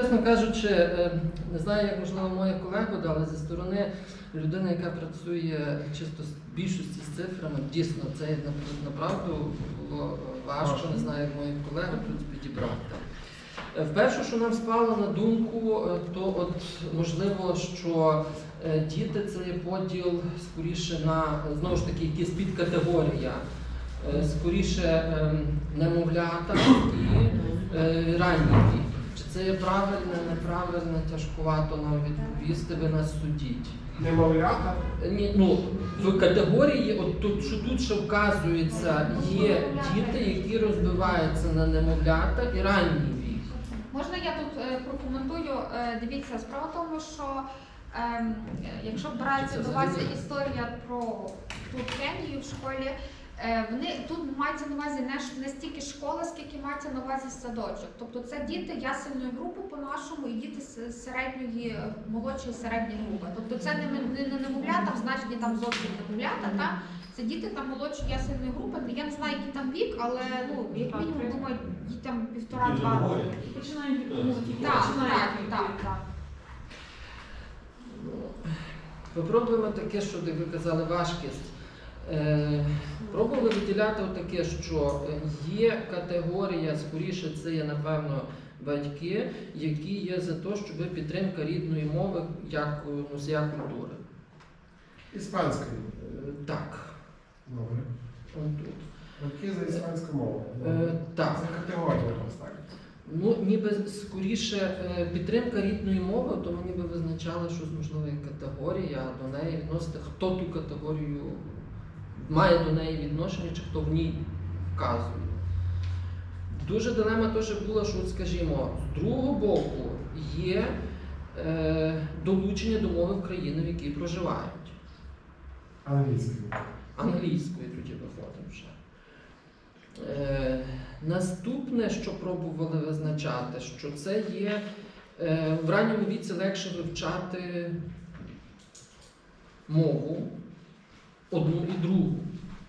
Чесно кажучи, е, не знаю, як можливо моя колега але зі сторони людини, яка працює чисто з більшості з цифрами, дійсно це направду було важко, не знаю, як моїх колег тут підібрати. Е, Вперше, що нам спало на думку, е, то от можливо, що е, діти це є поділ скоріше на знову ж таки якісь підкатегорія, скоріше ем, немовлята і ранній вік. Чи це є правильне, неправильне, тяжкувато нам відповісти, ви нас судіть. Немовлята. Ні, ну, в категорії, от тут, що тут ще вказується, є діти, які розбиваються на немовлята і ранній вік. Можна я тут е, прокоментую? Е, дивіться, справа в тому, що ем, е, якщо Це до взагалі- історія про ту премію в школі, вони тут мається на увазі не, не стільки школа, скільки мається на увазі садочок. Тобто це діти ясельної групи по-нашому і діти з середньої, е, молодшої середньої групи. Тобто це не, ми- не, не немовлята, в значенні там зовсім немовлята, та? це діти там молодшої ясельної групи. Я не знаю, який там вік, але ну як мінімум думаю, дітям півтора-два роки. Починають Так, так, так, так. Попробуємо таке, що ви казали, важкість. Е, пробували виділяти таке, що е, є категорія, скоріше це є, напевно, батьки, які є за те, щоб підтримка рідної мови як е, носія культури. Іспанською. Е, так, Добре. тут. Батьки за іспанську мову. Е, так. Це категорія так. Ну, ніби скоріше е, підтримка рідної мови, то ми ніби визначали, що можливо є категорія, а до неї відносити, хто ту категорію має до неї відношення, чи хто в ній вказує. Дуже дилема теж була, що, скажімо, з другого боку є е, долучення до мови в країни, в якій проживають. Англійською. Англійською тоді виходимо вже. Е, наступне, що пробували визначати, що це є е, в ранньому віці легше вивчати мову одну і другу,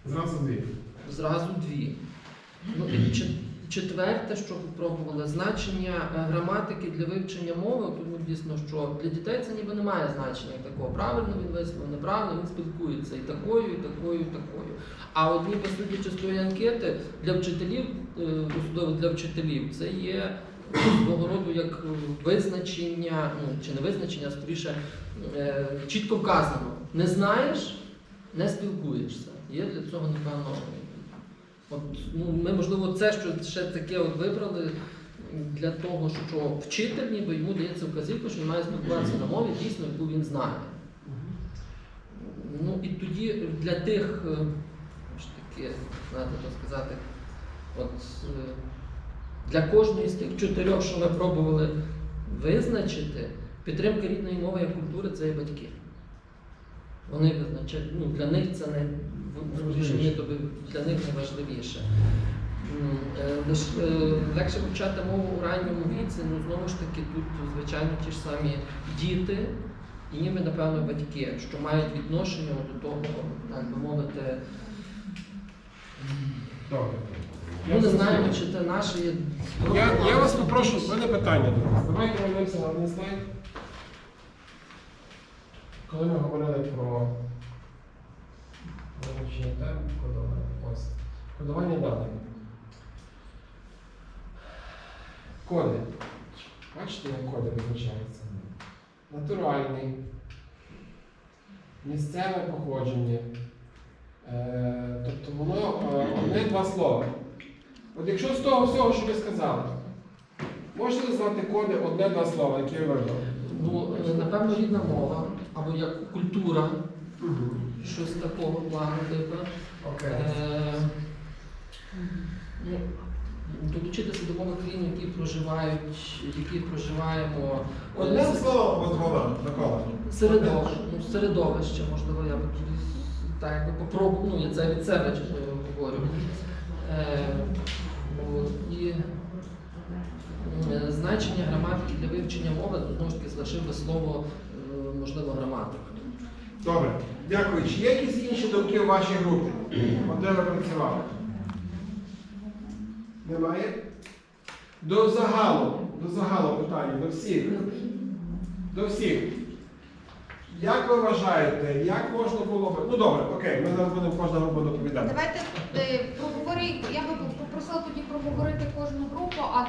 Зразу дві. зразу дві. Ну, і чет- четверте, що пробували, значення е, граматики для вивчення мови, тому дійсно, що для дітей це ніби не має значення як такого. Правильно він висловив, неправильно він спілкується і такою, і такою, і такою. А от ніби судячи з тої анкети для вчителів, е, особливо для вчителів, це є свого роду як е, визначення, ну чи не визначення, а скоріше е, чітко вказано. Не знаєш, не спілкуєшся. Є для цього, напевно, От, ну, ми, можливо, це що ще таке от вибрали для того, що вчитель ніби йому дається вказівка, що він має спілкуватися на мові, дійсно, яку він знає. Ну і тоді для тих, е, ж таки, знаєте, так сказати, от е, для кожної з тих чотирьох, що ми пробували визначити, підтримка рідної мови як культури це є батьки. Вони визначають, ну для них це не ні, тобі для них найважливіше. М, е, лиш- е, Легше вивчати мову у ранньому віці, ну знову ж таки, тут, звичайно, ті ж самі діти і ніби, напевно, батьки, що мають відношення до того, так би мовити, Добре. ну не знаємо, чи це наше є. Я, я вас попрошу, в мене питання до вас. Давайте вернемося на один слайд. Коли ми говорили про визначення тем, кодування. Ось. Кодування даних. Коди. Бачите, як коди визначаються? Натуральний, місцеве походження. Е, тобто воно е, одне-два слова. От якщо з того всього, що ви сказали, можете назвати коди одне-два слова, які ви вибрали? Ну, е, напевно, рідна мова, або як культура, щось такого плану, типу. Окей. Е, ну, Долучитися до мови країн, які проживають, які проживаємо. е, Одним с- словом, Микола, Микола. Середовище, ну, середовище, можливо, я б тоді так якби попробую, ну я це від себе е, говорю. Е, от, і значення граматики для вивчення мови, то знову ж таки залишив би слово, е, можливо, граматика. Добре, дякую. Чи є якісь інші думки в вашій групі? От де ви працювали? Немає? До загалу до загалу питання, до всіх. До всіх. Як ви вважаєте, як можна було б. Ну добре, окей, ми зараз будемо кожна група доповідати. Давайте е, проговорити, я би попросила тоді проговорити кожну групу, а